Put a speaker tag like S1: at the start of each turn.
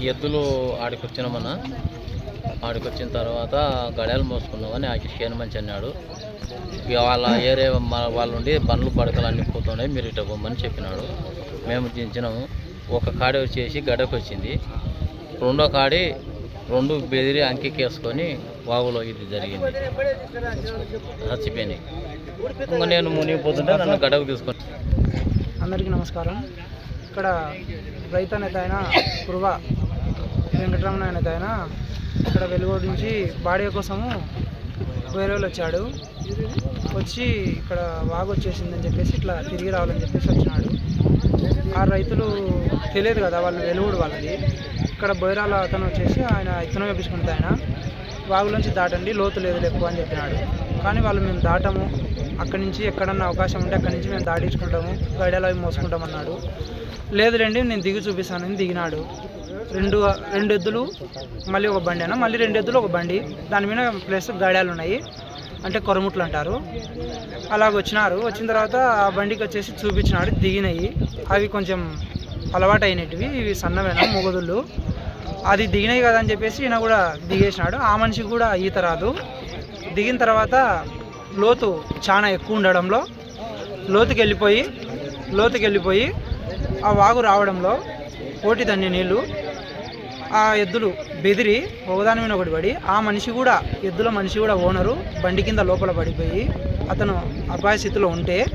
S1: ఈ ఎద్దులు ఆడికి వచ్చినామన్నా ఆడికి వచ్చిన తర్వాత గడియాలు మోసుకున్నామని ఆ చేను మంచి అన్నాడు. ఇక వాళ్ళ ఏరియా మా వాళ్ళ నుండి బండ్లు పడకలు అన్ని పోతున్నాయి మీరు ఇట్లా పొమ్మని చెప్పినాడు. మేము దించినాము. ఒక కాడి వచ్చేసి గడకు వచ్చింది రెండో కాడి రెండు బెదిరి అంకెకేసుకొని వాగులో ఇది జరిగింది. చచ్చిపోయినాయి. ఇంకా నేను మునిగిపోతుంటే నన్ను గడకు తీసుకొని
S2: అందరికీ నమస్కారం. ఇక్కడ రైతు అనేది అయిన కురువ వెంకటరమణ నేత ఇక్కడ వెలుగోడు నుంచి బాడీ కోసము వేరే వచ్చాడు. వచ్చి ఇక్కడ వాగు వచ్చేసిందని చెప్పేసి ఇట్లా తిరిగి రావాలని చెప్పేసి వచ్చినాడు. ఆ రైతులు తెలియదు కదా వాళ్ళు వెలుగుడు వాళ్ళది. ఇక్కడ బొయరాల అతను వచ్చేసి ఆయన ఇతను వేపించుకుంటే ఆయన వాగులోంచి దాటండి లోతు లేదు ఎక్కువ అని చెప్పినాడు. కానీ వాళ్ళు మేము దాటము. అక్కడి నుంచి ఎక్కడన్నా అవకాశం ఉంటే అక్కడి నుంచి మేము దాటించుకుంటాము. గడియాలు అవి మోసుకుంటాం అన్నాడు లేదులేండి నేను దిగి చూపిస్తానని దిగినాడు. రెండు రెండు ఎద్దులు మళ్ళీ ఒక బండి అన్న. మళ్ళీ రెండు ఎద్దులు ఒక బండి. దాని మీద ప్లస్ గడియాలు ఉన్నాయి. అంటే కొరముట్లు అంటారు. అలాగ వచ్చినారు. వచ్చిన తర్వాత ఆ బండికి వచ్చేసి చూపించినాడు. దిగినాయి. అవి కొంచెం అలవాటు అయినటివి ఇవి సన్నవేనా మొగదుళ్ళు. అది దిగినాయి కదా అని చెప్పేసి ఈయన కూడా దిగేసినాడు. ఆ మనిషికి కూడా ఈత రాదు. దిగిన తర్వాత లోతు చాలా ఎక్కువ ఉండడంలో లోతుకి వెళ్ళిపోయి లోతుకి వెళ్ళిపోయి ఆ వాగు రావడంలో పోటీ తన్ని నీళ్ళు ఆ ఎద్దులు బెదిరి ఒకదాని మీద ఒకటి పడి ఆ మనిషి కూడా ఎద్దుల మనిషి కూడా ఓనరు బండి కింద లోపల పడిపోయి అతను అపాయ స్థితిలో ఉంటే